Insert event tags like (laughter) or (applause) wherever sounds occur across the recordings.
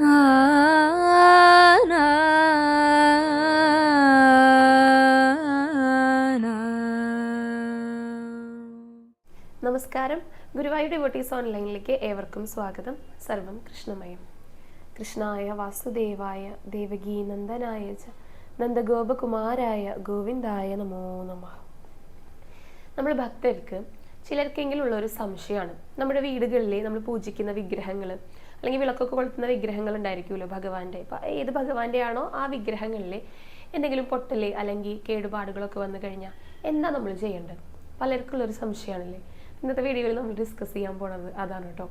നമസ്കാരം. ഗുരുവായൂർ ഡിവോട്ടീസ് ഓൺലൈനിലേക്ക് ഏവർക്കും സ്വാഗതം. സർവം കൃഷ്ണമയം. കൃഷ്ണായ വാസുദേവായ ദേവകീ നന്ദനായ നന്ദഗോപകുമാരായ ഗോവിന്ദായ നമോ നമ. നമ്മൾ ഭക്തർക്ക് ചിലർക്കെങ്കിലും ഉള്ള ഒരു സംശയമാണ്. നമ്മുടെ വീടുകളിലെ നമ്മൾ പൂജിക്കുന്ന വിഗ്രഹങ്ങൾ അല്ലെങ്കിൽ വിളക്കൊക്കെ കൊളുത്തുന്ന വിഗ്രഹങ്ങൾ ഉണ്ടായിരിക്കുമല്ലോ ഭഗവാന്റെ. ഇപ്പം ഏത് ഭഗവാന്റെ ആണോ ആ വിഗ്രഹങ്ങളിൽ എന്തെങ്കിലും പൊട്ടൽ അല്ലെങ്കിൽ കേടുപാടുകളൊക്കെ വന്നു കഴിഞ്ഞാൽ എന്താ നമ്മൾ ചെയ്യേണ്ടത്? പലർക്കുള്ളൊരു സംശയമാണല്ലേ? ഇന്നത്തെ വീഡിയോയിൽ നമ്മൾ ഡിസ്കസ് ചെയ്യാൻ പോണത് അതാണ് കേട്ടോ.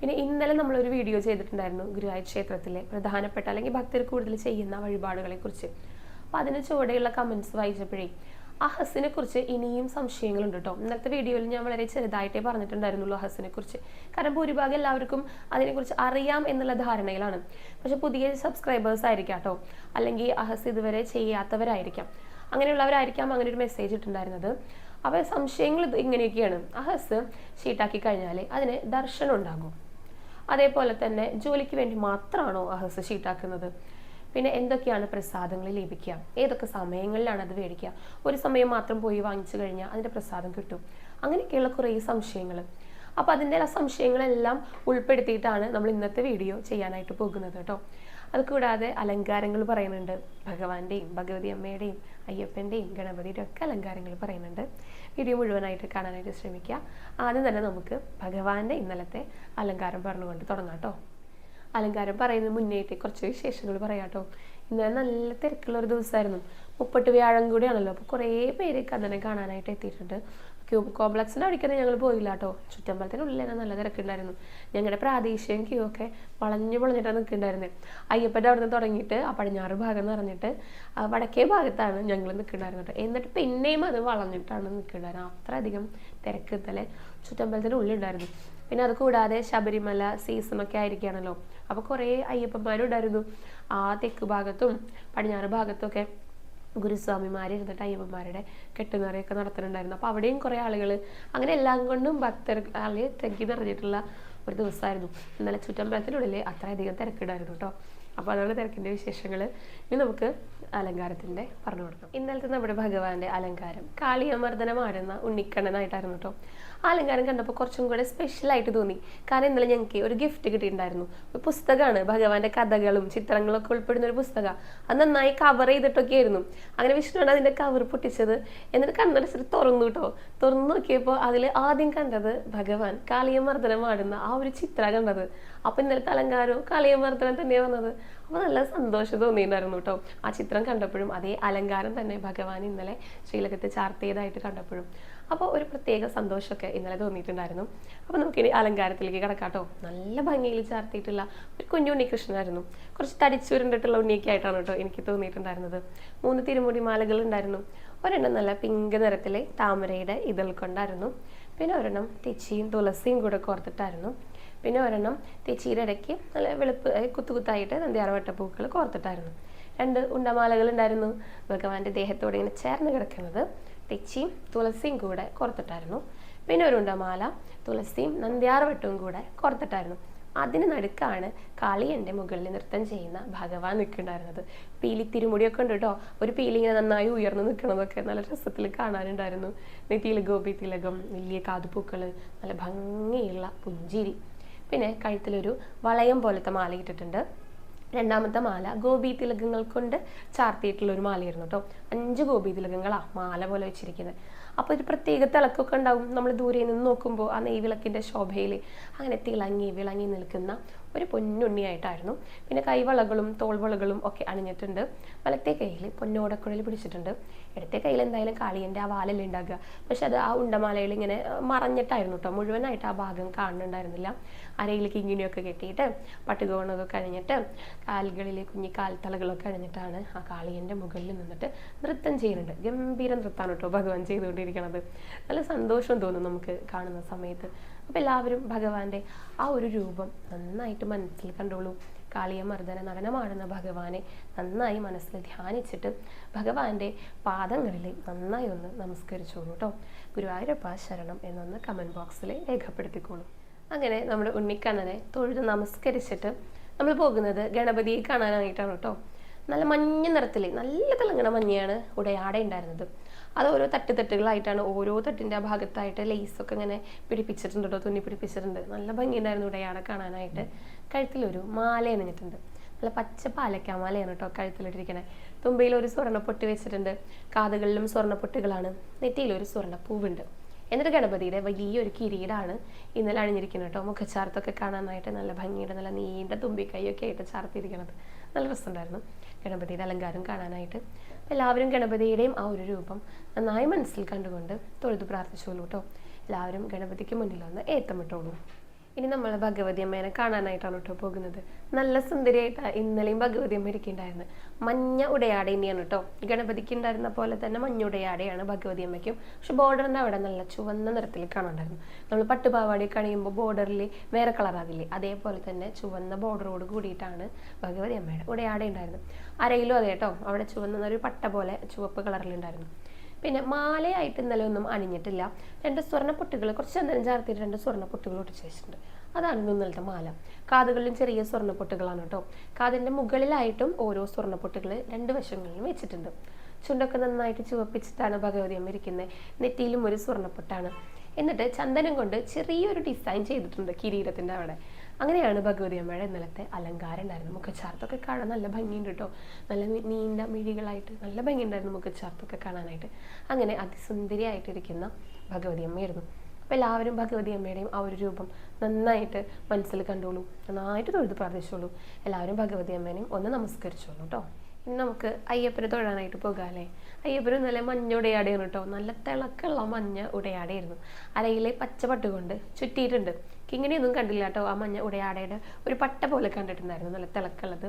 പിന്നെ ഇന്നലെ നമ്മളൊരു വീഡിയോ ചെയ്തിട്ടുണ്ടായിരുന്നു ഗുരുവായൂർ ക്ഷേത്രത്തിലെ പ്രധാനപ്പെട്ട അല്ലെങ്കിൽ ഭക്തർ കൂടുതൽ ചെയ്യുന്ന വഴിപാടുകളെ കുറിച്ച് അപ്പോൾ അതിന് ചുവടെയുള്ള കമൻസ് വായിച്ചപ്പോഴേ ആ ഹസ്സിനെ കുറിച്ച് ഇനിയും സംശയങ്ങളുണ്ട് കേട്ടോ ഇന്നത്തെ വീഡിയോയിൽ ഞാൻ വളരെ ചെറുതായിട്ടേ പറഞ്ഞിട്ടുണ്ടായിരുന്നുള്ളൂ ഹസ്സിനെ കുറിച്ച്. കാരണം ഭൂരിഭാഗം എല്ലാവർക്കും അതിനെക്കുറിച്ച് അറിയാം എന്നുള്ള ധാരണയിലാണ്. പക്ഷെ പുതിയ സബ്സ്ക്രൈബേഴ്സ് ആയിരിക്കാം കേട്ടോ അല്ലെങ്കിൽ അഹസ് ഇതുവരെ ചെയ്യാത്തവരായിരിക്കാം. അങ്ങനെയുള്ളവരായിരിക്കാം അങ്ങനെ ഒരു മെസ്സേജ് ഇട്ടുണ്ടായിരുന്നത് അപ്പോൾ സംശയങ്ങൾ ഇങ്ങനെയൊക്കെയാണ്. അഹസ് ഷീട്ടാക്കി കഴിഞ്ഞാൽ അതിന് ദർശനം ഉണ്ടാകും. അതേപോലെ തന്നെ ജോലിക്ക് വേണ്ടി മാത്രമാണോ അഹസ് ഷീട്ടാക്കുന്നത് പിന്നെ എന്തൊക്കെയാണ് പ്രസാദങ്ങൾ ലഭിക്കുക? ഏതൊക്കെ സമയങ്ങളിലാണ് അത് മേടിക്കുക? ഒരു സമയം മാത്രം പോയി വാങ്ങിച്ചു കഴിഞ്ഞാൽ അതിന്റെ പ്രസാദം കിട്ടും. അങ്ങനെയൊക്കെയുള്ള കുറേ സംശയങ്ങൾ. അപ്പോൾ അതിന്റെ ആ സംശയങ്ങളെല്ലാം ഉൾപ്പെടുത്തിയിട്ടാണ് നമ്മൾ ഇന്നത്തെ വീഡിയോ ചെയ്യാനായിട്ട് പോകുന്നത് കേട്ടോ. അത് കൂടാതെ അലങ്കാരങ്ങൾ പറയുന്നുണ്ട്. ഭഗവാന്റെയും ഭഗവതി അമ്മയുടെയും അയ്യപ്പന്റെയും ഗണപതിയുടെ ഒക്കെ അലങ്കാരങ്ങൾ പറയുന്നുണ്ട്. വീഡിയോ മുഴുവനായിട്ട് കാണാനായിട്ട് ശ്രമിക്കുക. ആദ്യം തന്നെ നമുക്ക് ഭഗവാന്റെ ഇന്നലത്തെ അലങ്കാരം പറഞ്ഞുകൊണ്ട് തുടങ്ങാം കേട്ടോ. അലങ്കാരം പറയുന്നതിന് മുന്നേറ്റ. കുറച്ച് വിശേഷങ്ങൾ പറയാം കേട്ടോ ഇന്നലെ നല്ല തിരക്കുള്ള ഒരു ദിവസമായിരുന്നു. മുപ്പട്ട് വ്യാഴം കൂടിയാണല്ലോ. അപ്പോൾ കുറേ പേര് കണ്ണനെ കാണാനായിട്ട് എത്തിയിട്ടുണ്ട്. ക്യൂബ് കോംപ്ലക്സിന്റെ അവിടേക്കൊന്നും ഞങ്ങൾ പോയില്ല കേട്ടോ ചുറ്റമ്പലത്തിനുള്ളിൽ തന്നെ നല്ല തിരക്കുണ്ടായിരുന്നു. ഞങ്ങളുടെ പ്രാദേശികം ക്യൂ ഒക്കെ വളഞ്ഞു പൊളഞ്ഞിട്ടാണ് നിൽക്കുന്നുണ്ടായിരുന്നത് അയ്യപ്പന്റെ അവിടെ നിന്ന് തുടങ്ങിയിട്ട് ആ പടിഞ്ഞാറ് ഭാഗം എന്ന് പറഞ്ഞിട്ട് വടക്കേ ഭാഗത്താണ് ഞങ്ങൾ നിൽക്കുന്നുണ്ടായിരുന്നത്. എന്നിട്ട് പിന്നെയും അത് വളഞ്ഞിട്ടാണ് നിൽക്കുന്നുണ്ടായിരുന്നത് അത്രയധികം തിരക്ക് ഇന്നലെ ചുറ്റമ്പലത്തിന്റെ ഉള്ളിലുണ്ടായിരുന്നു പിന്നെ അത് കൂടാതെ ശബരിമല സീസണൊക്കെ ആയിരിക്കുകയാണല്ലോ. അപ്പോൾ കുറേ അയ്യപ്പന്മാരുണ്ടായിരുന്നു. ആ തെക്ക് ഭാഗത്തും പടിഞ്ഞാറ് ഭാഗത്തും ഒക്കെ ഗുരുസ്വാമിമാർ ഇരുന്നിട്ട് അയ്യപ്പന്മാരുടെ കെട്ടുനിറയൊക്കെ നടത്തുന്നുണ്ടായിരുന്നു. അപ്പോൾ അവിടെയും കുറേ ആളുകൾ അങ്ങനെ എല്ലാം കൊണ്ടും ഭക്തർ ആളെ തിരക്കി നിറഞ്ഞിട്ടുള്ള ഒരു ദിവസമായിരുന്നു. ഇന്നലെ ചുറ്റമ്പലത്തിനുള്ളിൽ അത്രയധികം തിരക്കിടായിരുന്നു കേട്ടോ അപ്പോൾ അതാണ് തിരക്കിന്റെ വിശേഷങ്ങൾ ഇനി നമുക്ക് അലങ്കാരത്തിന്റെ പറഞ്ഞു കൊടുക്കാം. ഇന്നലത്തെ നമ്മുടെ ഭഗവാന്റെ അലങ്കാരം കാളിയമർദ്ദനമാടുന്ന ഉണ്ണിക്കണ്ണനായിട്ടായിരുന്നു കേട്ടോ ആ അലങ്കാരം കണ്ടപ്പോൾ കുറച്ചും കൂടെ സ്പെഷ്യലായിട്ട് തോന്നി. കാരണം ഇന്നലെ ഞങ്ങൾക്ക് ഒരു ഗിഫ്റ്റ് കിട്ടിയിട്ടുണ്ടായിരുന്നു. ഒരു പുസ്തകമാണ്. ഭഗവാന്റെ കഥകളും ചിത്രങ്ങളും ഒക്കെ ഉൾപ്പെടുന്ന ഒരു പുസ്തകം. അത് നന്നായി കവർ ചെയ്തിട്ടൊക്കെ ആയിരുന്നു. അങ്ങനെ വിഷ്ണുവാണ് അതിന്റെ കവർ പൊട്ടിച്ചത് എന്നിട്ട് കണ്ണടച്ചിട്ട് തുറന്നു കേട്ടോ തുറന്നു നോക്കിയപ്പോൾ അതിൽ ആദ്യം കണ്ടത് ഭഗവാൻ കാളിയമർദ്ദനമാടുന്ന ആ ഒരു ചിത്രം കണ്ടത്. അപ്പം ഇന്നലത്തെ അലങ്കാരവും കാളിയമർദ്ദനം തന്നെയാണ് വന്നത്. അപ്പോൾ നല്ല സന്തോഷം തോന്നിയിട്ടുണ്ടായിരുന്നു കേട്ടോ. ആ ചിത്രം കണ്ടപ്പോഴും അതേ അലങ്കാരം തന്നെ ഭഗവാൻ ഇന്നലെ ശ്രീലകത്ത് ചാർത്തിയതായിട്ട് കണ്ടപ്പോഴും. അപ്പോൾ ഒരു പ്രത്യേക സന്തോഷമൊക്കെ ഇന്നലെ തോന്നിയിട്ടുണ്ടായിരുന്നു. അപ്പോൾ നമുക്കിനി അലങ്കാരത്തിലേക്ക് കിടക്കാട്ടോ നല്ല ഭംഗിയിൽ ചാർത്തിയിട്ടുള്ള ഒരു കുഞ്ഞു ഉണ്ണികൃഷ്ണനായിരുന്നു. കുറച്ച് തടിച്ചുരുണ്ടിട്ടുള്ള ഉണ്ണിയൊക്കെ ആയിട്ടാണ് കേട്ടോ എനിക്ക് തോന്നിയിട്ടുണ്ടായിരുന്നത്. മൂന്ന് തിരുമുടി മാലകൾ ഉണ്ടായിരുന്നു. ഒരെണ്ണം നല്ല പിങ്ക് നിറത്തിലെ താമരയുടെ ഇതൾ കൊണ്ടായിരുന്നു. പിന്നെ ഒരെണ്ണം തെച്ചിയും തുളസിയും കൂടെ കോർത്തിട്ടായിരുന്നു. പിന്നെ ഒരെണ്ണം തെച്ചിയുടെ ഇടയ്ക്ക് നല്ല വെളുപ്പ് കുത്തുകുത്തായിട്ട് നന്ദിയാറവട്ട പൂക്കൾ കോർത്തിട്ടായിരുന്നു. രണ്ട് ഉണ്ടമാലകൾ ഉണ്ടായിരുന്നു. ഭഗവാന്റെ ദേഹത്തോടെ ഇങ്ങനെ ചേർന്ന് കിടക്കുന്നത് തെച്ചിയും തുളസിയും കൂടെ കോർത്തിട്ടായിരുന്നു. പിന്നെ ഒരു ഉണ്ടമാല തുളസിയും നന്ദിയാറവട്ടവും കൂടെ കോർത്തിട്ടായിരുന്നു. അതിന് നടുക്കാണ് കാളിയന്റെ മുകളിൽ നൃത്തം ചെയ്യുന്ന ഭഗവാൻ നിൽക്കുന്നുണ്ടായിരുന്നത്. പീലി തിരുമുടിയൊക്കെ ഉണ്ട് കേട്ടോ. ഒരു പീലി ഇങ്ങനെ നന്നായി ഉയർന്നു നിൽക്കണതൊക്കെ നല്ല രസത്തിൽ കാണാനുണ്ടായിരുന്നു. നെറ്റിയിൽ ഗോപി തിലകം വലിയ കാതുപൂക്കൾ നല്ല ഭംഗിയുള്ള പുഞ്ചിരി. പിന്നെ കഴുത്തിലൊരു വളയം പോലത്തെ മാല ഇട്ടിട്ടുണ്ട്. രണ്ടാമത്തെ മാല ഗോപി തിലകങ്ങൾ കൊണ്ട് ചാർത്തിയിട്ടുള്ള ഒരു മാലയായിരുന്നു കേട്ടോ. അഞ്ച് ഗോപി തിലകങ്ങളാണ് മാല പോലെ വെച്ചിരിക്കുന്നത് അപ്പോൾ ഒരു പ്രത്യേക തിളക്കൊക്കെ ഉണ്ടാവും. നമ്മൾ ദൂരെ നിന്ന് നോക്കുമ്പോൾ ആ നെയ്വിളക്കിന്റെ ശോഭയിൽ അങ്ങനെ തിളങ്ങി വിളങ്ങി നിൽക്കുന്ന ഒരു പൊന്നുണ്ണിയായിട്ടായിരുന്നു. പിന്നെ കൈവളകളും തോൾവളകളും ഒക്കെ അണിഞ്ഞിട്ടുണ്ട്. വലത്തെ കയ്യിൽ പൊന്നോടക്കുഴൽ പിടിച്ചിട്ടുണ്ട്. ഇടത്തെ കയ്യിൽ എന്തായാലും കാളിയന്റെ ആ വാലല്ലേ ഉണ്ടാകുക പക്ഷെ അത് ആ ഉണ്ടമാലയിൽ ഇങ്ങനെ മറഞ്ഞിട്ടായിരുന്നു കേട്ടോ മുഴുവനായിട്ട് ആ ഭാഗം കാണുന്നുണ്ടായിരുന്നില്ല. അരയിൽ കിങ്ങിണിയൊക്കെ കെട്ടിയിട്ട് പട്ടുകോണൊക്കെ കഴിഞ്ഞിട്ട് കാലുകളിലെ കുഞ്ഞി കാൽത്തളകളൊക്കെ അണിഞ്ഞിട്ടാണ് ആ കാളിയന്റെ മുകളിൽ നിന്നിട്ട് നൃത്തം ചെയ്യുന്നുണ്ട്. ഗംഭീര നൃത്തമാണ് കേട്ടോ ഭഗവാൻ ചെയ്തുകൊണ്ടിരിക്കുന്നത് നല്ല സന്തോഷം തോന്നും നമുക്ക് കാണുന്ന സമയത്ത്. അപ്പോൾ എല്ലാവരും ഭഗവാന്റെ ആ ഒരു രൂപം നന്നായിട്ട് മനസ്സിൽ കണ്ടോളൂ. കാളിയമർദ്ദന നടനമാടുന്ന ഭഗവാനെ നന്നായി മനസ്സിൽ ധ്യാനിച്ചിട്ട് ഭഗവാന്റെ പാദങ്ങളിൽ നന്നായി ഒന്ന് നമസ്കരിച്ചോളൂ കേട്ടോ ഗുരുവായൂരപ്പ ശരണം എന്നൊന്ന് കമന്റ് ബോക്സിൽ രേഖപ്പെടുത്തിക്കോളൂ. അങ്ങനെ നമ്മുടെ ഉണ്ണിക്കണ്ണനെ തൊഴുത് നമസ്കരിച്ചിട്ട് നമ്മൾ പോകുന്നത് ഗണപതിയെ കാണാനായിട്ടാണ് കേട്ടോ നല്ല മഞ്ഞ നിറത്തിൽ നല്ല തിളങ്ങണ മഞ്ഞയാണ് ഉടയാടെ ഉണ്ടായിരുന്നത് അത് ഓരോ തട്ട് തട്ടുകളായിട്ടാണ് ഓരോ തട്ടിന്റെ ആ ഭാഗത്തായിട്ട് ലേസൊക്കെ ഇങ്ങനെ പിടിപ്പിച്ചിട്ടുണ്ട് കേട്ടോ തുന്നി പിടിപ്പിച്ചിട്ടുണ്ട്. നല്ല ഭംഗിയുണ്ടായിരുന്നു ഇടയാടെ കാണാനായിട്ട്. കഴുത്തിലൊരു മാല അണിഞ്ഞിട്ടുണ്ട്. നല്ല പച്ച പാലക്കാമാലയാണ് കേട്ടോ കഴുത്തിലിട്ടിരിക്കണേ. തുമ്പയിൽ ഒരു സ്വർണപ്പൊട്ട് വെച്ചിട്ടുണ്ട്. കാതുകളിലും സ്വർണപ്പൊട്ടുകളാണ്. നെറ്റിയിൽ ഒരു സ്വർണപ്പൂവുണ്ട്. എന്നിട്ട് ഗണപതിയുടെ വലിയൊരു കിരീടാണ് ഇന്നലെ അണിഞ്ഞിരിക്കുന്നത് കേട്ടോ മുഖച്ചാർത്തൊക്കെ കാണാനായിട്ട് നല്ല ഭംഗിയുടെ നല്ല നീണ്ട തുമ്പിക്കൈയൊക്കെ ആയിട്ട് ചാർത്തിയിരിക്കണത്. നല്ല രസമുണ്ടായിരുന്നു ഗണപതിയുടെ അലങ്കാരം കാണാനായിട്ട്. എല്ലാവരും ഗണപതിയുടെയും ആ ഒരു രൂപം നന്നായി മനസ്സിൽ കണ്ടുകൊണ്ട് തൊഴുതു പ്രാർത്ഥിച്ചോളൂ കേട്ടോ എല്ലാവരും ഗണപതിക്ക് മുന്നിൽ വന്ന് ഏത്തമിട്ടോളൂ. ഇനി നമ്മൾ ഭഗവതി അമ്മേനെ കാണാനായിട്ടാണ് കേട്ടോ പോകുന്നത്. നല്ല സുന്ദരിയായിട്ട് ഇന്നലെയും ഭഗവതി അമ്മ ഇരിക്കുന്നുണ്ടായിരുന്നു മഞ്ഞ ഉടയാട ഇനിയാണ് കേട്ടോ. ഗണപതിക്ക് ഉണ്ടായിരുന്ന പോലെ തന്നെ മഞ്ഞ ഉടയാടയാണ് ഭഗവതി അമ്മയ്ക്കും. പക്ഷെ ബോർഡറിന്റെ അവിടെ നല്ല ചുവന്ന നിറത്തിൽ കാണുന്നുണ്ടായിരുന്നു നമ്മൾ പട്ടുപാവാടി കണിയുമ്പോൾ ബോർഡറിൽ വേറെ കളറാവില്ലേ അതേപോലെ തന്നെ ചുവന്ന ബോർഡറോട് കൂടിയിട്ടാണ് ഭഗവതി അമ്മയുടെ ഉടയാട ഉണ്ടായിരുന്നു അരയിലും അതെ കേട്ടോ. അവിടെ ചുവന്ന ഒരു പട്ട പോലെ ചുവപ്പ് കളറിലുണ്ടായിരുന്നു പിന്നെ മാലയായിട്ട് ഇന്നലെ ഒന്നും അണിഞ്ഞിട്ടില്ല. രണ്ട് സ്വർണപ്പൊട്ടുകൾ കുറച്ച് ചന്ദനം ചേർത്തിട്ട് രണ്ട് സ്വർണപ്പൊട്ടുകൾ ഒട്ടിച്ച് വെച്ചിട്ടുണ്ട്. അതാണ് ഇന്നലത്തെ മാല. കാതുകളിലും ചെറിയ സ്വർണപ്പൊട്ടുകളാണ് കേട്ടോ. കാതിന്റെ മുകളിലായിട്ടും ഓരോ സ്വർണപ്പൊട്ടുകൾ രണ്ട് വശങ്ങളിലും വെച്ചിട്ടുണ്ട്. ചുണ്ടൊക്കെ നന്നായിട്ട് ചുവപ്പിച്ചിട്ടാണ് ഭഗവതി അമ്മ ഇരിക്കുന്നത്. നെറ്റിയിലും ഒരു സ്വർണപ്പൊട്ടാണ്. എന്നിട്ട് ചന്ദനം കൊണ്ട് ചെറിയൊരു ഡിസൈൻ ചെയ്തിട്ടുണ്ട് കിരീടത്തിന്റെ അവിടെ. അങ്ങനെയാണ് ഭഗവതി അമ്മയുടെ ഇന്നലത്തെ അലങ്കാരം ഉണ്ടായിരുന്നു മുഖച്ചാർത്തൊക്കെ കാണാൻ നല്ല ഭംഗിയുണ്ട് കേട്ടോ. നല്ല നീണ്ട മിഴികളായിട്ട് നല്ല ഭംഗിയുണ്ടായിരുന്നു മുഖച്ചാർത്തൊക്കെ കാണാനായിട്ട്. അങ്ങനെ അതിസുന്ദരിയായിട്ടിരിക്കുന്ന ഭഗവതി അമ്മയായിരുന്നു. അപ്പോൾ എല്ലാവരും ഭഗവതി അമ്മയുടെയും ആ ഒരു രൂപം നന്നായിട്ട് മനസ്സിൽ കണ്ടോളൂ. നന്നായിട്ട് തൊഴുത് പ്രാർത്ഥിച്ചോളൂ. എല്ലാവരും ഭഗവതി അമ്മേനെയും ഒന്ന് നമസ്കരിച്ചോളൂ കേട്ടോ. ഇനി നമുക്ക് അയ്യപ്പനെ തൊഴാനായിട്ട് പോകാം അല്ലേ? അയ്യപ്പന് നല്ല മഞ്ഞ ഉടയാടിയാണ് കേട്ടോ. നല്ല തിളക്കുള്ള മഞ്ഞ ഉടയാടിയായിരുന്നു. അരയിലെ പച്ച പട്ടുകൊണ്ട് ചുറ്റിയിട്ടുണ്ട്. ഇങ്ങനെയൊന്നും കണ്ടില്ല കേട്ടോ ആ മഞ്ഞ ഉടയാടയുടെ ഒരു പട്ട പോലെ കണ്ടിട്ടുണ്ടായിരുന്നു നല്ല തിളക്കുള്ളത്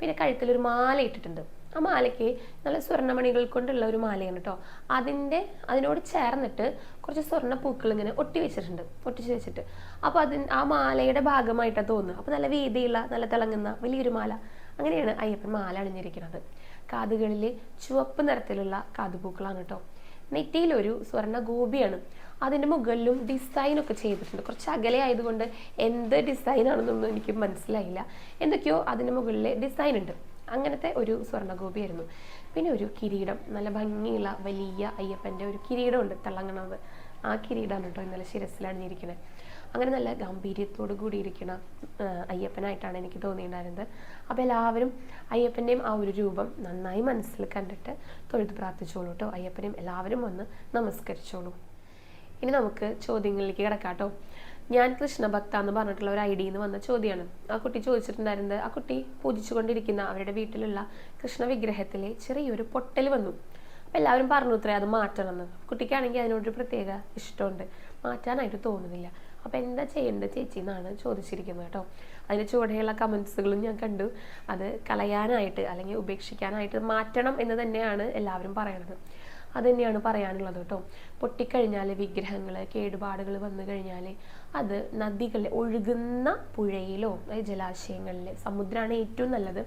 പിന്നെ കഴുത്തിൽ ഒരു മാല ഇട്ടിട്ടുണ്ട്. ആ മാലയ്ക്ക് നല്ല സ്വർണമണികൾ കൊണ്ടുള്ള ഒരു മാലയാണ് കേട്ടോ. അതിന്റെ അതിനോട് ചേർന്നിട്ട് കുറച്ച് സ്വർണ പൂക്കൾ ഇങ്ങനെ ഒട്ടി വെച്ചിട്ടുണ്ട് ഒട്ടിച്ച് വെച്ചിട്ട്. അപ്പോൾ അതിന് ആ മാലയുടെ ഭാഗമായിട്ടാണ് തോന്നുന്നത്. അപ്പോൾ നല്ല വീതിയുള്ള നല്ല തിളങ്ങുന്ന വലിയൊരു മാല. അങ്ങനെയാണ് അയ്യപ്പൻ മാല അണിഞ്ഞിരിക്കുന്നത്. കാതുകളിൽ ചുവപ്പ് നിറത്തിലുള്ള കാതുപൂക്കളാണ് കേട്ടോ. നെറ്റിയിലൊരു സ്വർണ ഗോപിയാണ് അതിന്റെ മുകളിലും ഡിസൈനൊക്കെ ചെയ്തിട്ടുണ്ട്. കുറച്ച് അകലെ ആയതുകൊണ്ട് എന്ത് ഡിസൈൻ ആണെന്നൊന്നും എനിക്ക് മനസ്സിലായില്ല. എന്തൊക്കെയോ അതിന്റെ മുകളിൽ ഡിസൈൻ ഉണ്ട്. അങ്ങനത്തെ ഒരു സ്വർണഗോപിയായിരുന്നു. പിന്നെ ഒരു കിരീടം. നല്ല ഭംഗിയുള്ള വലിയ അയ്യപ്പന്റെ ഒരു കിരീടമുണ്ട്. തള്ളങ്ങണത് ആ കിരീടമാണ് കേട്ടോ ഇന്നലെ ശിരസിലണിഞ്ഞിരിക്കുന്നത് അങ്ങനെ നല്ല ഗാംഭീര്യത്തോടു കൂടി ഇരിക്കുന്ന അയ്യപ്പനായിട്ടാണ് എനിക്ക് തോന്നിയിട്ടുണ്ടായിരുന്നത്. അപ്പോൾ എല്ലാവരും അയ്യപ്പന്റെയും ആ ഒരു രൂപം നന്നായി മനസ്സിൽ കണ്ടിട്ട് തൊഴുത് പ്രാർത്ഥിച്ചോളൂ കേട്ടോ. അയ്യപ്പനെയും എല്ലാവരും വന്ന് നമസ്കരിച്ചോളൂ. ഇനി നമുക്ക് ചോദ്യങ്ങളിലേക്ക് കിടക്കാം കേട്ടോ. ഞാൻ കൃഷ്ണഭക്ത എന്ന് പറഞ്ഞിട്ടുള്ള ഒരു ഐ ഡിയിൽ നിന്ന് വന്ന ചോദ്യമാണ്. ആ കുട്ടി ചോദിച്ചിട്ടുണ്ടായിരുന്നത് ആ കുട്ടി പൂജിച്ചുകൊണ്ടിരിക്കുന്ന അവരുടെ വീട്ടിലുള്ള കൃഷ്ണ വിഗ്രഹത്തിലെ ചെറിയൊരു പൊട്ടൽ വന്നു. അപ്പോൾ എല്ലാവരും പറഞ്ഞു ഇത്രേ അത് മാറ്റണം എന്ന്. കുട്ടിക്കാണെങ്കിൽ അതിനോടൊരു പ്രത്യേക ഇഷ്ടമുണ്ട്. മാറ്റാനായിട്ട് തോന്നുന്നില്ല. അപ്പോൾ എന്താ ചെയ്യേണ്ടത് ചേച്ചി എന്നാണ് ചോദിച്ചിരിക്കുന്നത് കേട്ടോ. അതിന് ചുവടെയുള്ള കമൻസുകളും ഞാൻ കണ്ടു. അത് കളയാനായിട്ട് അല്ലെങ്കിൽ ഉപേക്ഷിക്കാനായിട്ട് മാറ്റണം എന്ന് തന്നെയാണ് എല്ലാവരും പറയണത്. അത് തന്നെയാണ് പറയാനുള്ളത് കേട്ടോ. പൊട്ടിക്കഴിഞ്ഞാൽ വിഗ്രഹങ്ങൾ കേടുപാടുകൾ വന്നു കഴിഞ്ഞാൽ അത് നദികളിൽ ഒഴുകുന്ന പുഴയിലോ ജലാശയങ്ങളിൽ സമുദ്രമാണ് ഏറ്റവും നല്ലത്.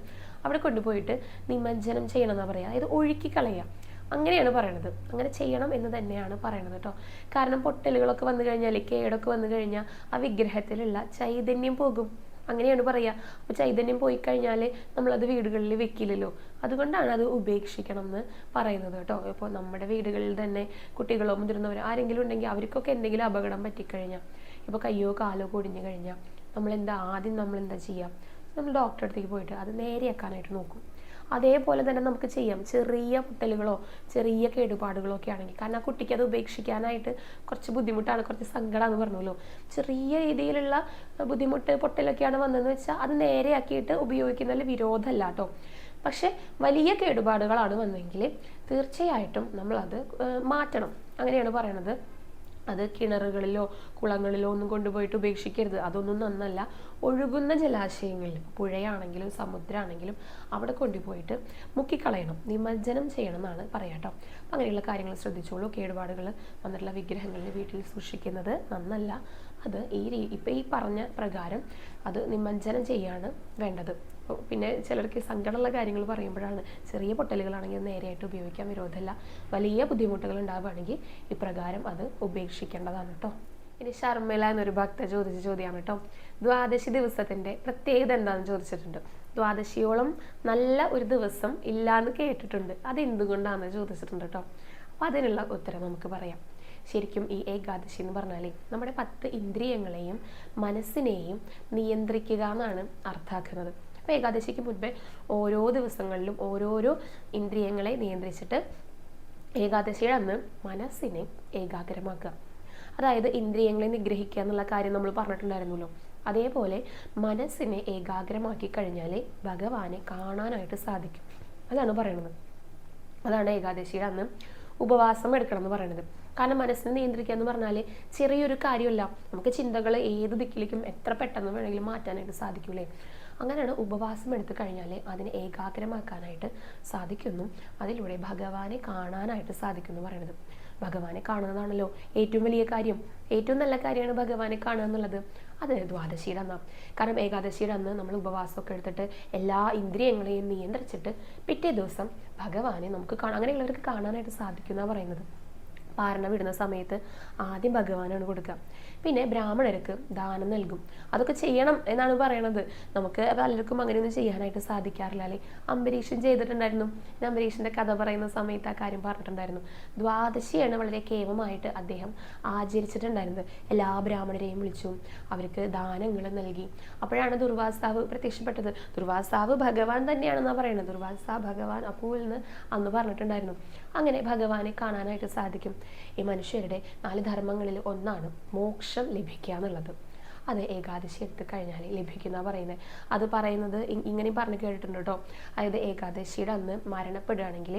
അവിടെ കൊണ്ടുപോയിട്ട് നിമജ്ജനം ചെയ്യണമെന്നാണ് പറയുക അതായത് ഒഴുക്കി കളയുക. അങ്ങനെയാണ് പറയണത്. അങ്ങനെ ചെയ്യണം എന്ന് തന്നെയാണ് പറയണത് കേട്ടോ കാരണം പൊട്ടലുകളൊക്കെ വന്നു കഴിഞ്ഞാൽ കേടൊക്കെ വന്നു കഴിഞ്ഞാൽ ആ വിഗ്രഹത്തിലുള്ള ചൈതന്യം പോകും. അങ്ങനെയാണ് പറയുക അപ്പോൾ ചൈതന്യം പോയി കഴിഞ്ഞാൽ നമ്മളത് വീടുകളിൽ വെക്കില്ലല്ലോ. അതുകൊണ്ടാണ് അത് ഉപേക്ഷിക്കണം എന്ന് പറയുന്നത് കേട്ടോ ഇപ്പോൾ നമ്മുടെ വീടുകളിൽ തന്നെ കുട്ടികളോ മുതിർന്നവരോ ആരെങ്കിലും ഉണ്ടെങ്കിൽ അവർക്കൊക്കെ എന്തെങ്കിലും അപകടം പറ്റിക്കഴിഞ്ഞാൽ ഇപ്പോൾ കയ്യോ കാലോ പൊടിഞ്ഞു കഴിഞ്ഞാൽ നമ്മളെന്താ ആദ്യം നമ്മൾ എന്താ ചെയ്യുക നമ്മൾ ഡോക്ടറെ അടുത്തേക്ക് പോയിട്ട് അത് നേരെയാക്കാനായിട്ട് നോക്കും. അതേപോലെ തന്നെ നമുക്ക് ചെയ്യാം. ചെറിയ പൊട്ടലുകളോ ചെറിയ കേടുപാടുകളോ ഒക്കെ ആണെങ്കിൽ. കാരണം ആ കുട്ടിക്ക് അത് ഉപേക്ഷിക്കാനായിട്ട് കുറച്ച് ബുദ്ധിമുട്ടാണ്. കുറച്ച് സങ്കടമാണെന്ന് പറഞ്ഞല്ലോ. ചെറിയ രീതിയിലുള്ള ബുദ്ധിമുട്ട് പൊട്ടലൊക്കെയാണ് വന്നതെന്ന് വെച്ചാൽ അത് നേരെയാക്കിയിട്ട് ഉപയോഗിക്കുന്നതിൽ വിരോധമല്ല കേട്ടോ. പക്ഷെ വലിയ കേടുപാടുകളാണ് വന്നെങ്കിൽ തീർച്ചയായിട്ടും നമ്മളത് മാറ്റണം. അങ്ങനെയാണ് പറയണത്. അത് കിണറുകളിലോ കുളങ്ങളിലോ ഒന്നും കൊണ്ടുപോയിട്ട് ഉപേക്ഷിക്കരുത്. അതൊന്നും നന്നല്ല. ഒഴുകുന്ന ജലാശയങ്ങളിൽ പുഴയാണെങ്കിലും സമുദ്രമാണെങ്കിലും അവിടെ കൊണ്ടുപോയിട്ട് മുക്കിക്കളയണം. നിമജ്ജനം ചെയ്യണം എന്നാണ് പറയാം കേട്ടോ അങ്ങനെയുള്ള കാര്യങ്ങൾ ശ്രദ്ധിച്ചോളൂ. കേടുപാടുകൾ വന്നിട്ടുള്ള വിഗ്രഹങ്ങളിൽ വീട്ടിൽ സൂക്ഷിക്കുന്നത് നന്നല്ല. അത് ഈ രീ ഇപ്പം ഈ പറഞ്ഞ പ്രകാരം അത് നിമജ്ജനം ചെയ്യാണ് വേണ്ടത്. പിന്നെ ചിലർക്ക് സങ്കടമുള്ള കാര്യങ്ങൾ പറയുമ്പോഴാണ് ചെറിയ പൊട്ടലുകളാണെങ്കിൽ നേരെയായിട്ട് ഉപയോഗിക്കാൻ വിരോധമില്ല. വലിയ ബുദ്ധിമുട്ടുകൾ ഉണ്ടാവുകയാണെങ്കിൽ ഇപ്രകാരം അത് ഉപേക്ഷിക്കേണ്ടതാണ് കേട്ടോ. ഇനി ശർമ്മില എന്നൊരു ഭക്ത ചോദിച്ച ചോദ്യമാണ് കേട്ടോ. ദ്വാദശി ദിവസത്തിന്റെ പ്രത്യേകത എന്താണെന്ന് ചോദിച്ചിട്ടുണ്ട്. ദ്വാദശിയോളം നല്ല ഒരു ദിവസം ഇല്ലാന്ന് കേട്ടിട്ടുണ്ട്. അത് ചോദിച്ചിട്ടുണ്ട് കേട്ടോ. അപ്പോൾ അതിനുള്ള ഉത്തരം നമുക്ക് പറയാം. ശരിക്കും ഈ ഏകാദശി എന്ന് പറഞ്ഞാൽ നമ്മുടെ പത്ത് ഇന്ദ്രിയങ്ങളെയും മനസ്സിനെയും നിയന്ത്രിക്കുക എന്നാണ് അർത്ഥാക്കുന്നത് അപ്പോൾ ഏകാദശിക്ക് മുൻപേ ഓരോ ദിവസങ്ങളിലും ഓരോരോ ഇന്ദ്രിയങ്ങളെ നിയന്ത്രിച്ചിട്ട് ഏകാദശിയുടെ അന്ന് മനസ്സിനെ ഏകാഗ്രമാക്കുക. അതായത് ഇന്ദ്രിയങ്ങളെ നിഗ്രഹിക്കുക എന്നുള്ള കാര്യം നമ്മൾ പറഞ്ഞിട്ടുണ്ടായിരുന്നല്ലോ. അതേപോലെ മനസ്സിനെ ഏകാഗ്രമാക്കി കഴിഞ്ഞാൽ ഭഗവാനെ കാണാനായിട്ട് സാധിക്കും. അതാണ് പറയുന്നത് അതാണ് ഏകാദശിയുടെ അന്ന് ഉപവാസം എടുക്കണം എന്ന് പറയുന്നത് കാരണം മനസ്സിനെ നിയന്ത്രിക്കുക എന്ന് പറഞ്ഞാൽ ചെറിയൊരു കാര്യമല്ല. നമുക്ക് ചിന്തകൾ ഏത് ദിക്കിലേക്കും എത്ര പെട്ടെന്ന് വേണമെങ്കിലും മാറ്റാനായിട്ട് സാധിക്കൂലേ അങ്ങനെയാണ് ഉപവാസം എടുത്തു കഴിഞ്ഞാൽ അതിനെ ഏകാഗ്രമാക്കാനായിട്ട് സാധിക്കുന്നു. അതിലൂടെ ഭഗവാനെ കാണാനായിട്ട് സാധിക്കുന്നു പറയുന്നത് ഭഗവാനെ കാണുന്നതാണല്ലോ ഏറ്റവും വലിയ കാര്യം. ഏറ്റവും നല്ല കാര്യമാണ് ഭഗവാനെ കാണുക എന്നുള്ളത്. അത് ദ്വാദശിയുടെ അന്നാണ് കാരണം ഏകാദശിയുടെ അന്ന് നമ്മൾ ഉപവാസമൊക്കെ എടുത്തിട്ട് എല്ലാ ഇന്ദ്രിയങ്ങളെയും നിയന്ത്രിച്ചിട്ട് പിറ്റേ ദിവസം ഭഗവാനെ നമുക്ക് കാണാം. അങ്ങനെയുള്ളവർക്ക് കാണാനായിട്ട് സാധിക്കുന്ന പറയുന്നത്. പാരണ വിടുന്ന സമയത്ത് ആദ്യം ഭഗവാനാണ് കൊടുക്കുക. പിന്നെ ബ്രാഹ്മണർക്ക് ദാനം നൽകും. അതൊക്കെ ചെയ്യണം എന്നാണ് പറയണത്. നമുക്ക് പലർക്കും അങ്ങനെയൊന്നും ചെയ്യാനായിട്ട് സാധിക്കാറില്ല അല്ലെ? അംബരീഷൻ ചെയ്തിട്ടുണ്ടായിരുന്നു. അംബരീഷിന്റെ കഥ പറയുന്ന സമയത്ത് ആ കാര്യം പറഞ്ഞിട്ടുണ്ടായിരുന്നു. ദ്വാദശിയാണ് വളരെ കേവമായിട്ട് അദ്ദേഹം ആചരിച്ചിട്ടുണ്ടായിരുന്നത്. എല്ലാ ബ്രാഹ്മണരെയും വിളിച്ചു അവർക്ക് ദാനങ്ങൾ നൽകി. അപ്പോഴാണ് ദുർവാസാവ് പ്രത്യക്ഷപ്പെട്ടത്. ദുർവാസാവ് ഭഗവാൻ തന്നെയാണെന്നാണ് പറയുന്നത് ദുർവാസ ഭഗവാൻ അപ്പൂവിൽ നിന്ന് അന്ന് പറഞ്ഞിട്ടുണ്ടായിരുന്നു. അങ്ങനെ ഭഗവാനെ കാണാനായിട്ട് സാധിക്കും. ഈ മനുഷ്യരുടെ നാല് ധർമ്മങ്ങളിൽ ഒന്നാണ് മോക്ഷം. ലഭിക്കുക എന്നുള്ളത്. അത് ഏകാദശി എടുത്ത് കഴിഞ്ഞാൽ ലഭിക്കുന്ന പറയുന്നത് അത് പറയുന്നത് ഇങ്ങനെ പറഞ്ഞു കേട്ടിട്ടുണ്ട് കേട്ടോ. അതായത് ഏകാദശിയുടെ അന്ന് മരണപ്പെടുകയാണെങ്കിൽ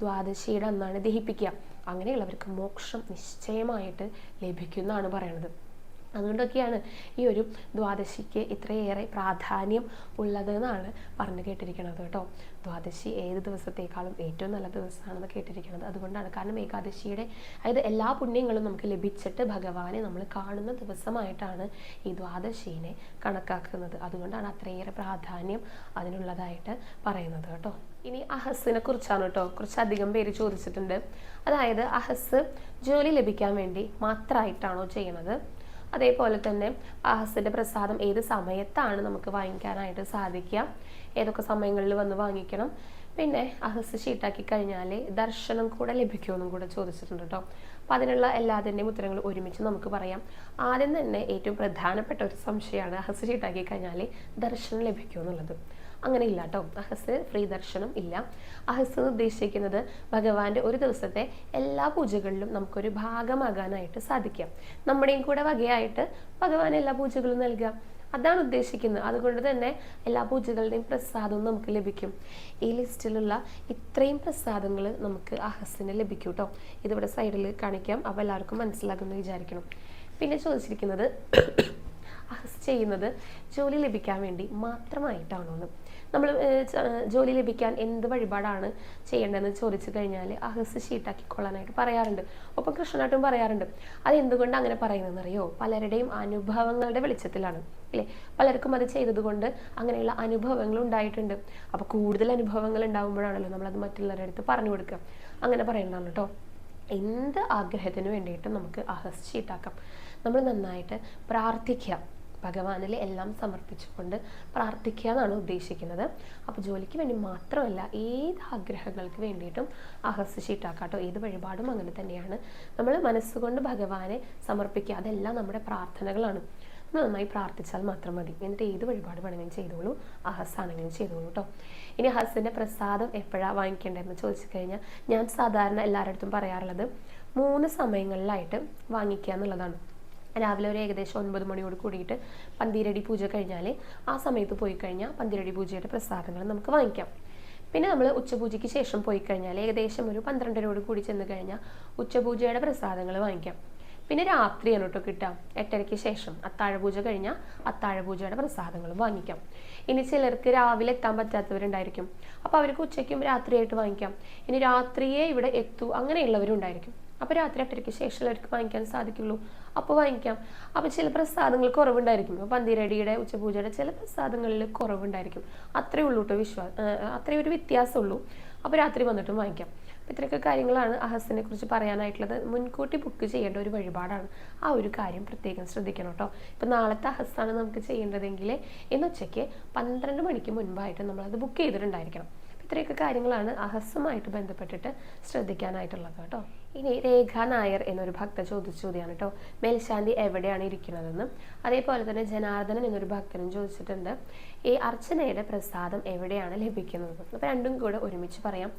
ദ്വാദശിയുടെ അന്നാണ് ദഹിപ്പിക്കുക. അങ്ങനെയുള്ളവർക്ക് മോക്ഷം നിശ്ചയമായിട്ട് ലഭിക്കുന്നതാണ് പറയണത്. അതുകൊണ്ടൊക്കെയാണ് ഈ ഒരു ദ്വാദശിക്ക് ഇത്രയേറെ പ്രാധാന്യം ഉള്ളത് എന്നാണ് പറഞ്ഞു കേട്ടിരിക്കുന്നത് കേട്ടോ. ദ്വാദശി ഏത് ദിവസത്തേക്കാളും ഏറ്റവും നല്ല ദിവസമാണെന്ന് കേട്ടിരിക്കുന്നത്. അതുകൊണ്ടാണ് കാരണം ഏകാദശിയുടെ അതായത് എല്ലാ പുണ്യങ്ങളും നമുക്ക് ലഭിച്ചിട്ട് ഭഗവാനെ നമ്മൾ കാണുന്ന ദിവസമായിട്ടാണ് ഈ ദ്വാദശീനെ കണക്കാക്കുന്നത്. അതുകൊണ്ടാണ് അത്രയേറെ പ്രാധാന്യം അതിനുള്ളതായിട്ട് പറയുന്നത് കേട്ടോ. ഇനി അഹസ്സിനെ കുറിച്ചാണ് കേട്ടോ. കുറച്ചധികം പേര് ചോദിച്ചിട്ടുണ്ട്. അതായത് അഹസ് ജോലി ലഭിക്കാൻ വേണ്ടി മാത്രമായിട്ടാണോ ചെയ്യുന്നത്? അതേപോലെ തന്നെ അഹസിന്റെ പ്രസാദം ഏത് സമയത്താണ് നമുക്ക് വാങ്ങിക്കാനായിട്ട് സാധിക്കുക? ഏതൊക്കെ സമയങ്ങളിൽ വന്ന് വാങ്ങിക്കണം. പിന്നെ അഹസ് ഷീട്ടാക്കി കഴിഞ്ഞാൽ ദർശനം കൂടെ ലഭിക്കുമെന്നും കൂടെ ചോദിച്ചിട്ടുണ്ട് കേട്ടോ അപ്പം അതിനുള്ള എല്ലാതിന്റെയും ഉത്തരങ്ങൾ ഒരുമിച്ച് നമുക്ക് പറയാം. ആദ്യം തന്നെ ഏറ്റവും പ്രധാനപ്പെട്ട ഒരു സംശയമാണ് അഹസ് ഷീട്ടാക്കി കഴിഞ്ഞാൽ ദർശനം ലഭിക്കുമെന്നുള്ളത് അങ്ങനെ ഇല്ല കേട്ടോ അഹസ് ഫ്രീ ദർശനം ഇല്ല. അഹസ് ഉദ്ദേശിക്കുന്നത് ഭഗവാന്റെ ഒരു ദിവസത്തെ എല്ലാ പൂജകളിലും നമുക്കൊരു ഭാഗമാകാനായിട്ട് സാധിക്കാം. നമ്മുടെയും കൂടെ വകയായിട്ട് ഭഗവാൻ എല്ലാ പൂജകളും നൽകുക അതാണ് ഉദ്ദേശിക്കുന്നത്. അതുകൊണ്ട് തന്നെ എല്ലാ പൂജകളുടെയും പ്രസാദവും നമുക്ക് ലഭിക്കും. ഈ ലിസ്റ്റിലുള്ള ഇത്രയും പ്രസാദങ്ങൾ നമുക്ക് അഹസിന് ലഭിക്കും കേട്ടോ ഇതിവിടെ സൈഡിൽ കാണിക്കാം. അപ്പോൾ എല്ലാവർക്കും മനസ്സിലാകുമെന്ന് വിചാരിക്കണം പിന്നെ ചോദിച്ചിരിക്കുന്നത് (coughs) അഹസ് ചെയ്യുന്നത് ജോലി ലഭിക്കാൻ വേണ്ടി മാത്രമായിട്ടാണോ എന്ന്. നമ്മൾ ജോലി ലഭിക്കാൻ എന്ത് വഴിപാടാണ് ചെയ്യേണ്ടതെന്ന് ചോദിച്ചു കഴിഞ്ഞാൽ അഹസ് ഷീട്ടാക്കിക്കൊള്ളാനായിട്ട് പറയാറുണ്ട്. ഒപ്പം കൃഷ്ണനാട്ടും പറയാറുണ്ട്. അത് എന്തുകൊണ്ട് അങ്ങനെ പറയുന്നതെന്നറിയോ? പലരുടെയും അനുഭവങ്ങളുടെ വെളിച്ചത്തിലാണ്. അല്ലേ? പലർക്കും അത് ചെയ്തതുകൊണ്ട് അങ്ങനെയുള്ള അനുഭവങ്ങൾ ഉണ്ടായിട്ടുണ്ട്. അപ്പോൾ കൂടുതൽ അനുഭവങ്ങൾ ഉണ്ടാകുമ്പോഴാണല്ലോ അത് മറ്റുള്ളവരുടെ അടുത്ത് പറഞ്ഞു കൊടുക്കുക. അങ്ങനെ പറയുന്നതാണ് കേട്ടോ. എന്ത് ആഗ്രഹത്തിന് വേണ്ടിയിട്ടും നമുക്ക് അഹസ് ഷീട്ടാക്കാം. നമ്മൾ നന്നായിട്ട് പ്രാർത്ഥിക്കുക. ഭഗവാനിൽ എല്ലാം സമർപ്പിച്ചുകൊണ്ട് പ്രാർത്ഥിക്കുക എന്നാണ് ഉദ്ദേശിക്കുന്നത്. അപ്പോൾ ജോലിക്ക് വേണ്ടി മാത്രമല്ല ഏത് ആഗ്രഹങ്ങൾക്ക് വേണ്ടിയിട്ടും അഹസ് ഷീട്ടാക്കാട്ടോ ഏത് വഴിപാടും അങ്ങനെ തന്നെയാണ്. നമ്മൾ മനസ്സുകൊണ്ട് ഭഗവാനെ സമർപ്പിക്കുക അതെല്ലാം നമ്മുടെ പ്രാർത്ഥനകളാണ്. നന്നായി പ്രാർത്ഥിച്ചാൽ മാത്രം മതി. എന്നിട്ട് ഏത് വഴിപാട് വേണമെങ്കിലും ചെയ്തോളൂ അഹസ് ആണെങ്കിലും ചെയ്തോളൂ കേട്ടോ ഇനി ഹസിന്റെ പ്രസാദം എപ്പോഴാണ് വാങ്ങിക്കേണ്ടതെന്ന് ചോദിച്ചു കഴിഞ്ഞാൽ ഞാൻ സാധാരണ എല്ലാവരുടെ അടുത്തും പറയാറുള്ളത് മൂന്ന് സമയങ്ങളിലായിട്ട് വാങ്ങിക്കുക എന്നുള്ളതാണ്. രാവിലെ ഒരു ഏകദേശം ഒൻപത് മണിയോട് കൂടിയിട്ട് പന്തിരടി പൂജ കഴിഞ്ഞാൽ ആ സമയത്ത് പോയി കഴിഞ്ഞാൽ പന്തിരടി പൂജയുടെ പ്രസാദങ്ങൾ നമുക്ക് വാങ്ങിക്കാം. പിന്നെ നമ്മൾ ഉച്ചപൂജയ്ക്ക് ശേഷം പോയി കഴിഞ്ഞാൽ ഏകദേശം ഒരു പന്ത്രണ്ടരയോട് കൂടി ചെന്ന് കഴിഞ്ഞാൽ ഉച്ചപൂജയുടെ പ്രസാദങ്ങൾ വാങ്ങിക്കാം. പിന്നെ രാത്രിയാണ് കേട്ടോ. കിട്ടുക എട്ടരയ്ക്ക് ശേഷം അത്താഴപൂജ കഴിഞ്ഞാൽ അത്താഴപൂജയുടെ പ്രസാദങ്ങളും വാങ്ങിക്കാം. ഇനി ചിലർക്ക് രാവിലെ എത്താൻ പറ്റാത്തവരുണ്ടായിരിക്കും. അപ്പോൾ അവർക്ക് ഉച്ചയ്ക്കും രാത്രിയായിട്ട് വാങ്ങിക്കാം. ഇനി രാത്രിയെ ഇവിടെ എത്തൂ അങ്ങനെയുള്ളവരുണ്ടായിരിക്കും. അപ്പോൾ രാത്രി എട്ടരയ്ക്ക് ശേഷം അവർക്ക് വാങ്ങിക്കാൻ സാധിക്കുള്ളൂ. അപ്പോൾ വാങ്ങിക്കാം. അപ്പോൾ ചില പ്രസാദങ്ങൾ കുറവുണ്ടായിരിക്കും. പന്തിരടിയുടെ ഉച്ചപൂജയുടെ ചില പ്രസാദങ്ങളിൽ കുറവുണ്ടായിരിക്കും. അത്രേ ഉള്ളൂ കേട്ടോ വിശ്വാസം അത്രയും ഒരു വ്യത്യാസമുള്ളൂ. അപ്പോൾ രാത്രി വന്നിട്ടും വാങ്ങിക്കാം. അപ്പോൾ ഇത്രയൊക്കെ കാര്യങ്ങളാണ് അഹസിനെ കുറിച്ച് പറയാനായിട്ടുള്ളത്. മുൻകൂട്ടി ബുക്ക് ചെയ്യേണ്ട ഒരു വഴിപാടാണ്. ആ ഒരു കാര്യം പ്രത്യേകം ശ്രദ്ധിക്കണം കേട്ടോ ഇപ്പോൾ നാളത്തെ അഹസാണ് നമുക്ക് ചെയ്യേണ്ടതെങ്കിൽ ഇന്ന് ഉച്ചയ്ക്ക് പന്ത്രണ്ട് മണിക്ക് മുൻപായിട്ട് നമ്മളത് ബുക്ക് ചെയ്തിട്ടുണ്ടായിരിക്കണം. ഇത്രയൊക്കെ കാര്യങ്ങളാണ് അഹസ്സുമായിട്ട് ബന്ധപ്പെട്ടിട്ട് ശ്രദ്ധിക്കാനായിട്ടുള്ളത് കേട്ടോ ഇനി രേഖ നായർ എന്നൊരു ഭക്ത ചോദിച്ച ചോദ്യമാണ് കേട്ടോ. മേൽശാന്തി എവിടെയാണ് ഇരിക്കുന്നതെന്ന്? അതേപോലെ തന്നെ ജനാർദ്ദനൻ എന്നൊരു ഭക്തനും ചോദിച്ചിട്ടുണ്ട്. ഈ അർച്ചനയുടെ പ്രസാദം എവിടെയാണ് ലഭിക്കുന്നത്? അപ്പോൾ രണ്ടും കൂടെ ഒരുമിച്ച് പറയാം.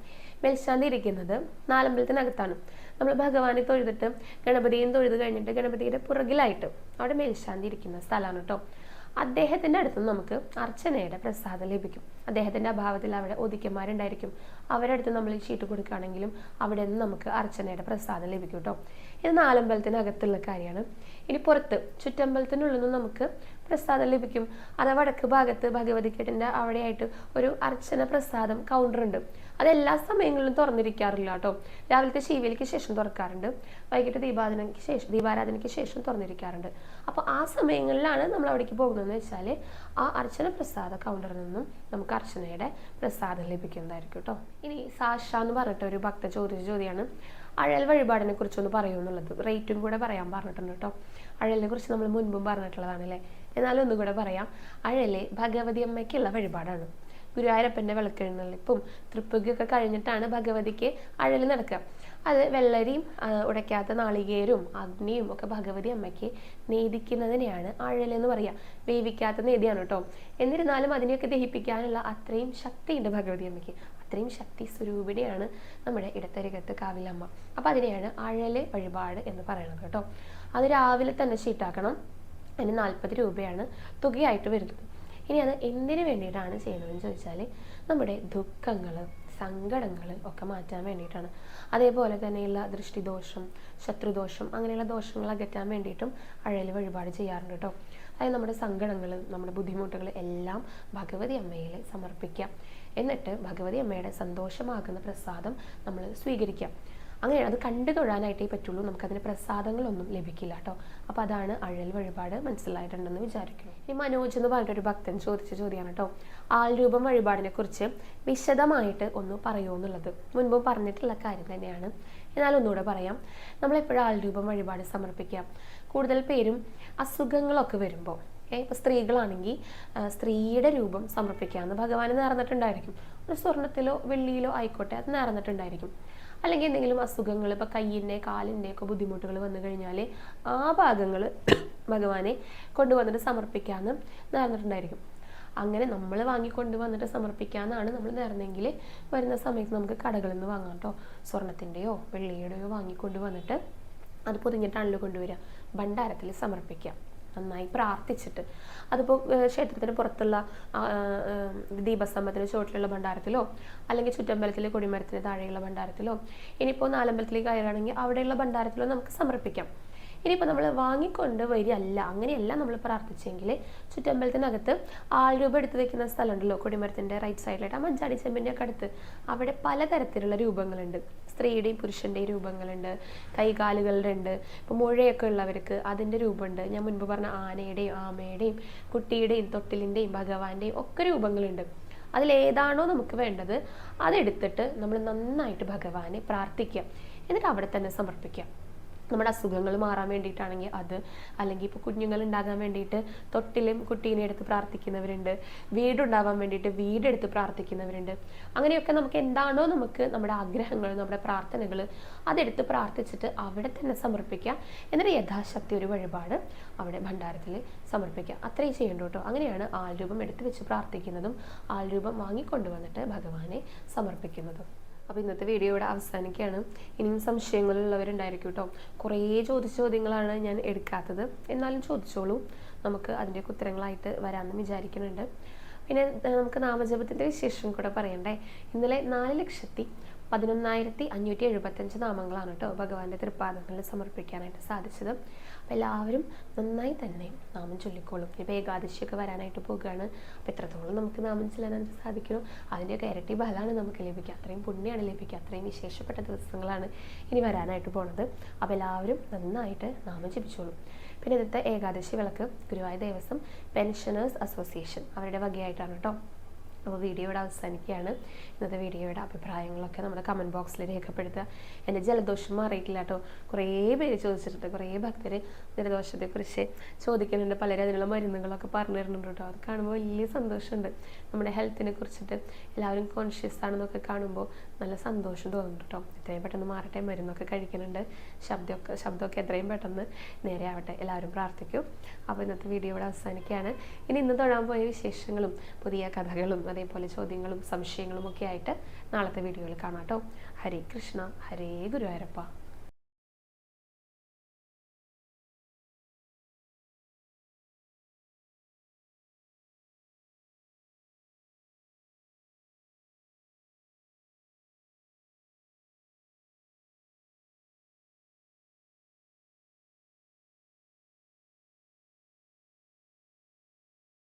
മേൽശാന്തി ഇരിക്കുന്നത് നാലമ്പലത്തിനകത്താണ്. നമ്മൾ ഭഗവാനെ തൊഴുതിട്ട് ഗണപതിയും തൊഴുത് കഴിഞ്ഞിട്ട് ഗണപതിയുടെ പുറകിലായിട്ട് അവിടെ മേൽശാന്തി ഇരിക്കുന്ന സ്ഥലമാണ് കേട്ടോ. അദ്ദേഹത്തിന്റെ അടുത്ത് നമുക്ക് അർച്ചനയുടെ പ്രസാദം ലഭിക്കും. അദ്ദേഹത്തിന്റെ അഭാവത്തിൽ അവിടെ ഒതുക്കന്മാരുണ്ടായിരിക്കും അവരുടെ അടുത്ത് നമ്മൾ ഈ ചീട്ട് കൊടുക്കുകയാണെങ്കിലും അവിടെ നിന്ന് നമുക്ക് അർച്ചനയുടെ പ്രസാദം ലഭിക്കും കേട്ടോ. ഇത് നാലമ്പലത്തിനകത്തുള്ള കാര്യമാണ്. ഇനി പുറത്ത് ചുറ്റമ്പലത്തിനുള്ളിൽ നിന്ന് നമുക്ക് പ്രസാദം ലഭിക്കും. അത് വടക്ക് ഭാഗത്ത് ഭഗവതിക്കേട്ടിന്റെ അവിടെയായിട്ട് ഒരു അർച്ചന പ്രസാദം കൗണ്ടർ ഉണ്ട്. അത് എല്ലാ സമയങ്ങളിലും തുറന്നിരിക്കാറില്ല കേട്ടോ. രാവിലത്തെ ശീവേലിക്ക് ശേഷം തുറക്കാറുണ്ട്. വൈകിട്ട് ദീപാരാധനയ്ക്ക് ശേഷം ദീപാരാധനയ്ക്ക് ശേഷം തുറന്നിരിക്കാറുണ്ട്. അപ്പോൾ ആ സമയങ്ങളിലാണ് നമ്മൾ അവിടേക്ക് പോകുന്നതെന്ന് വെച്ചാൽ ആ അർച്ചന പ്രസാദ കൗണ്ടറിൽ നിന്നും നമുക്ക് അർച്ചനയുടെ പ്രസാദം ലഭിക്കുന്നതായിരിക്കും കേട്ടോ ഇനി സാഷ എന്ന് പറഞ്ഞിട്ട് ഒരു ഭക്ത ചോദിച്ച ചോദ്യമാണ് അഴൽ വഴിപാടിനെ കുറിച്ചൊന്ന് പറയുമെന്നുള്ളത് റേറ്റും കൂടെ പറയാൻ പറഞ്ഞിട്ടുണ്ട് കേട്ടോ അഴലിനെ കുറിച്ച് നമ്മൾ മുൻപും പറഞ്ഞിട്ടുള്ളതാണ് അല്ലേ എന്നാലും ഒന്നും കൂടെ പറയാം. അഴൽ ഭഗവതി അമ്മയ്ക്കുള്ള വഴിപാടാണ്. ഗുരുവായൂരപ്പന്റെ വിളക്കെഴുന്നള്ളിപ്പും തൃപ്പുകയൊക്കെ കഴിഞ്ഞിട്ടാണ് ഭഗവതിക്ക് അഴൽ നടക്കുക. അത് വെള്ളരിയും ഉടയ്ക്കാത്ത നാളികേരും അഗ്നിയും ഒക്കെ ഭഗവതി അമ്മയ്ക്ക് നേദിക്കുന്നതിനെയാണ് അഴൽ എന്ന് പറയുക വേവിക്കാത്ത നേതിയാണ് കേട്ടോ. എന്നിരുന്നാലും അതിനെയൊക്കെ ദഹിപ്പിക്കാനുള്ള അത്രയും ശക്തിയുണ്ട് ഭഗവതി അമ്മയ്ക്ക്. അത്രയും ശക്തി സ്വരൂപിണിയാണ് നമ്മുടെ ഇടത്തരികത്ത് കാവിലമ്മ. അപ്പോൾ അതിനെയാണ് അഴൽ വഴിപാട് എന്ന് പറയുന്നത് കേട്ടോ. അത് രാവിലെ തന്നെ ചീട്ടാക്കണം അതിന് നാൽപ്പത് രൂപയാണ് തുകയായിട്ട് വരുന്നത്. ഇനി അത് എന്തിനു വേണ്ടിയിട്ടാണ് ചെയ്യുന്നതെന്ന് ചോദിച്ചാൽ നമ്മുടെ ദുഃഖങ്ങൾ സങ്കടങ്ങൾ ഒക്കെ മാറ്റാൻ വേണ്ടിയിട്ടാണ്. അതേപോലെ തന്നെയുള്ള ദൃഷ്ടിദോഷം ശത്രുദോഷം അങ്ങനെയുള്ള ദോഷങ്ങൾ അകറ്റാൻ വേണ്ടിയിട്ടും അഴൽ വഴിപാട് ചെയ്യാറുണ്ട് കേട്ടോ അതായത് നമ്മുടെ സങ്കടങ്ങൾ നമ്മുടെ ബുദ്ധിമുട്ടുകൾ എല്ലാം ഭഗവതി അമ്മയിൽ സമർപ്പിക്കാം. എന്നിട്ട് ഭഗവതി അമ്മയുടെ സന്തോഷമാകുന്ന പ്രസാദം നമ്മൾ സ്വീകരിക്കാം. അങ്ങനെ അത് കണ്ടു തൊഴാനായിട്ടേ പറ്റുള്ളൂ. നമുക്കതിന് പ്രസാദങ്ങളൊന്നും ലഭിക്കില്ല കേട്ടോ. അപ്പോൾ അതാണ് അഴൽ വഴിപാട് മനസ്സിലായിട്ടുണ്ടെന്ന് വിചാരിക്കുന്നു. ഈ മനോജ് എന്ന് പറഞ്ഞിട്ടൊരു ഭക്തൻ ചോദിച്ച ചോദ്യമാണ് കേട്ടോ. ആൾരൂപം വഴിപാടിനെ കുറിച്ച് വിശദമായിട്ട് ഒന്ന് പറയുമോ എന്നുള്ളത്. മുൻപ് പറഞ്ഞിട്ടുള്ള കാര്യം തന്നെയാണ്. എന്നാൽ ഒന്നുകൂടെ പറയാം. നമ്മളെപ്പോഴും ആൾരൂപം വഴിപാട് സമർപ്പിക്കാം കൂടുതൽ പേരും അസുഖങ്ങളൊക്കെ വരുമ്പോൾ ഇപ്പോൾ സ്ത്രീകളാണെങ്കിൽ സ്ത്രീയുടെ രൂപം സമർപ്പിക്കാമെന്ന് ഭഗവാന് നേർന്നിട്ടുണ്ടായിരിക്കും. ഒരു സ്വർണത്തിലോ വെള്ളിയിലോ ആയിക്കോട്ടെ അത് നേർന്നിട്ടുണ്ടായിരിക്കും. അല്ലെങ്കിൽ എന്തെങ്കിലും അസുഖങ്ങൾ ഇപ്പോൾ കയ്യിന്റെ കാലിന്റെ ഒക്കെ ബുദ്ധിമുട്ടുകൾ വന്നു കഴിഞ്ഞാൽ ആ ഭാഗങ്ങൾ (coughs) ഭഗവാനെ കൊണ്ടുവന്നിട്ട് സമർപ്പിക്കാമെന്ന് നേർന്നിട്ടുണ്ടായിരിക്കും. അങ്ങനെ നമ്മൾ വാങ്ങിക്കൊണ്ട് വന്നിട്ട് സമർപ്പിക്കാമെന്നാണ് നമ്മൾ നേർന്നെങ്കിൽ വരുന്ന സമയത്ത് നമുക്ക് കടകളിൽ നിന്ന് വാങ്ങാം കേട്ടോ. സ്വർണത്തിന്റെയോ വെള്ളിയുടെയോ വാങ്ങിക്കൊണ്ട് വന്നിട്ട് അത് പൊതിഞ്ഞിട്ടാണല്ലോ കൊണ്ടുവരിക. ഭണ്ഡാരത്തിൽ സമർപ്പിക്കാം നന്നായി പ്രാർത്ഥിച്ചിട്ട്. അതിപ്പോൾ ക്ഷേത്രത്തിന് പുറത്തുള്ള ദീപസ്തംഭത്തിന് ചുവട്ടിലുള്ള ഭണ്ഡാരത്തിലോ അല്ലെങ്കിൽ ചുറ്റമ്പലത്തിലെ കൊടിമരത്തിന് താഴെയുള്ള ഭണ്ഡാരത്തിലോ ഇനിയിപ്പോൾ നാലമ്പലത്തിലേക്ക് കയറുകയാണെങ്കിൽ അവിടെയുള്ള ഭണ്ഡാരത്തിലോ നമുക്ക് സമർപ്പിക്കാം. ഇനിയിപ്പോൾ നമ്മൾ വാങ്ങിക്കൊണ്ട് വരികയല്ല അങ്ങനെയല്ല നമ്മൾ പ്രാർത്ഥിച്ചെങ്കിൽ ചുറ്റമ്പലത്തിനകത്ത് ആൾരൂപം എടുത്ത് വെക്കുന്ന സ്ഥലമുണ്ടല്ലോ കൊടിമരത്തിന്റെ റൈറ്റ് സൈഡിലായിട്ട് ആ മഞ്ചാടി ചെമ്പിന്റെ ഒക്കെ അടുത്ത്. അവിടെ പലതരത്തിലുള്ള രൂപങ്ങളുണ്ട്. സ്ത്രീയുടെയും പുരുഷന്റെയും രൂപങ്ങളുണ്ട് കൈകാലുകളുടെ ഉണ്ട് ഇപ്പോൾ മുഴയൊക്കെ ഉള്ളവർക്ക് അതിന്റെ രൂപമുണ്ട്. ഞാൻ മുൻപ് പറഞ്ഞ ആനയുടെയും ആമയുടെയും കുട്ടിയുടെയും തൊട്ടിലിന്റെയും ഭഗവാന്റെയും ഒക്കെ രൂപങ്ങളുണ്ട്. അതിലേതാണോ നമുക്ക് വേണ്ടത് അതെടുത്തിട്ട് നമ്മൾ നന്നായിട്ട് ഭഗവാനെ പ്രാർത്ഥിക്കുക. എന്നിട്ട് അവിടെ തന്നെ സമർപ്പിക്കുക. നമ്മുടെ അസുഖങ്ങൾ മാറാൻ വേണ്ടിയിട്ടാണെങ്കിൽ അത് അല്ലെങ്കിൽ ഇപ്പോൾ കുഞ്ഞുങ്ങൾ ഉണ്ടാകാൻ വേണ്ടിയിട്ട് തൊട്ടിലും കുട്ടീനെ എടുത്ത് പ്രാർത്ഥിക്കുന്നവരുണ്ട് വീടുണ്ടാവാൻ വേണ്ടിയിട്ട് വീടെടുത്ത് പ്രാർത്ഥിക്കുന്നവരുണ്ട്. അങ്ങനെയൊക്കെ നമുക്ക് എന്താണോ നമുക്ക് നമ്മുടെ ആഗ്രഹങ്ങൾ നമ്മുടെ പ്രാർത്ഥനകൾ അതെടുത്ത് പ്രാർത്ഥിച്ചിട്ട് അവിടെ തന്നെ സമർപ്പിക്കുക. എന്നിട്ട് യഥാശക്തി ഒരു വഴിപാട് അവിടെ ഭണ്ഡാരത്തിൽ സമർപ്പിക്കുക. അത്രയും ചെയ്യേണ്ടു കേട്ടോ. അങ്ങനെയാണ് ആൾരൂപം എടുത്ത് വെച്ച് പ്രാർത്ഥിക്കുന്നതും ആൾരൂപം വാങ്ങിക്കൊണ്ടുവന്നിട്ട് ഭഗവാനെ സമർപ്പിക്കുന്നതും. അപ്പോൾ ഇന്നത്തെ വീഡിയോ ഇവിടെ അവസാനിക്കുകയാണ്. ഇനിയും സംശയങ്ങളുള്ളവരുണ്ടായിരിക്കും കേട്ടോ കുറേ ചോദിച്ച ചോദ്യങ്ങളാണ് ഞാൻ എടുക്കാത്തത്. എന്നാലും ചോദിച്ചോളൂ. നമുക്ക് അതിന്റെയൊക്കെ ഉത്തരങ്ങളായിട്ട് വരാമെന്ന് വിചാരിക്കുന്നുണ്ട്. പിന്നെ നമുക്ക് നാമജപത്തിന്റെ വിശേഷം കൂടെ പറയണ്ടേ? ഇന്നലെ നാല് ലക്ഷത്തി പതിനൊന്നായിരത്തി അഞ്ഞൂറ്റി എഴുപത്തഞ്ച് നാമങ്ങളാണ് കേട്ടോ ഭഗവാന്റെ തൃപ്പാദങ്ങളിൽ സമർപ്പിക്കാനായിട്ട് സാധിച്ചത്. അപ്പോൾ എല്ലാവരും നന്നായി തന്നെ നാമം ചൊല്ലിക്കോളും. ഇപ്പോൾ ഏകാദശിയൊക്കെ വരാനായിട്ട് പോകുകയാണ് അപ്പോൾ എത്രത്തോളം നമുക്ക് നാമം ചൊല്ലാനായിട്ട് സാധിക്കണം അതിന്റെയൊക്കെ ഇരട്ടി ബലമാണ് നമുക്ക് ലഭിക്കുക. അത്രയും പുണ്യമാണ് ലഭിക്കുക. അത്രയും വിശേഷപ്പെട്ട ദിവസങ്ങളാണ് ഇനി വരാനായിട്ട് പോണത്. അപ്പോൾ എല്ലാവരും നന്നായിട്ട് നാമം ജപിച്ചോളും. പിന്നെ ഇന്നത്തെ ഏകാദശി വിളക്ക് ഗുരുവായൂർ ദേവസ്വം പെൻഷനേഴ്സ് അസോസിയേഷൻ അവരുടെ വകയായിട്ടാണ് കേട്ടോ. അപ്പോൾ വീഡിയോ ഇവിടെ അവസാനിക്കുകയാണ്. ഇന്നത്തെ വീഡിയോയുടെ അഭിപ്രായങ്ങളൊക്കെ നമ്മുടെ കമന്റ് ബോക്സിൽ രേഖപ്പെടുത്തുക. എന്റെ ജലദോഷം മാറിയിട്ടില്ല കേട്ടോ കുറേ പേര് ചോദിച്ചിട്ടുണ്ട്. കുറേ ഭക്തർ ജലദോഷത്തെക്കുറിച്ച് ചോദിക്കുന്നുണ്ട്. പലരും അതിനുള്ള മരുന്നുകളൊക്കെ പറഞ്ഞു തരുന്നുണ്ട് കേട്ടോ അത് കാണുമ്പോൾ വലിയ സന്തോഷമുണ്ട്. നമ്മുടെ ഹെൽത്തിനെ കുറിച്ചിട്ട് എല്ലാവരും കോൺഷ്യസ് ആണെന്നൊക്കെ കാണുമ്പോൾ നല്ല സന്തോഷം തോന്നുന്നുണ്ട് കേട്ടോ എത്രയും പെട്ടെന്ന് മാറട്ടെ മരുന്നൊക്കെ കഴിക്കുന്നുണ്ട്. ശബ്ദമൊക്കെ ശബ്ദമൊക്കെ എത്രയും പെട്ടെന്ന് നേരെ ആവട്ടെ. എല്ലാവരും പ്രാർത്ഥിക്കും. അപ്പോൾ ഇന്നത്തെ വീഡിയോ ഇവിടെ അവസാനിക്കുകയാണ്. ഇനി ഇന്ന് തൊഴാൻ പോയ വിശേഷങ്ങളും പുതിയ കഥകളും അതേപോലെ ചോദ്യങ്ങളും സംശയങ്ങളും ഒക്കെ ആയിട്ട് നാളത്തെ വീഡിയോയിൽ കാണാം കേട്ടോ ഹരേ കൃഷ്ണ ഹരേ ഗുരുവായൂരപ്പ.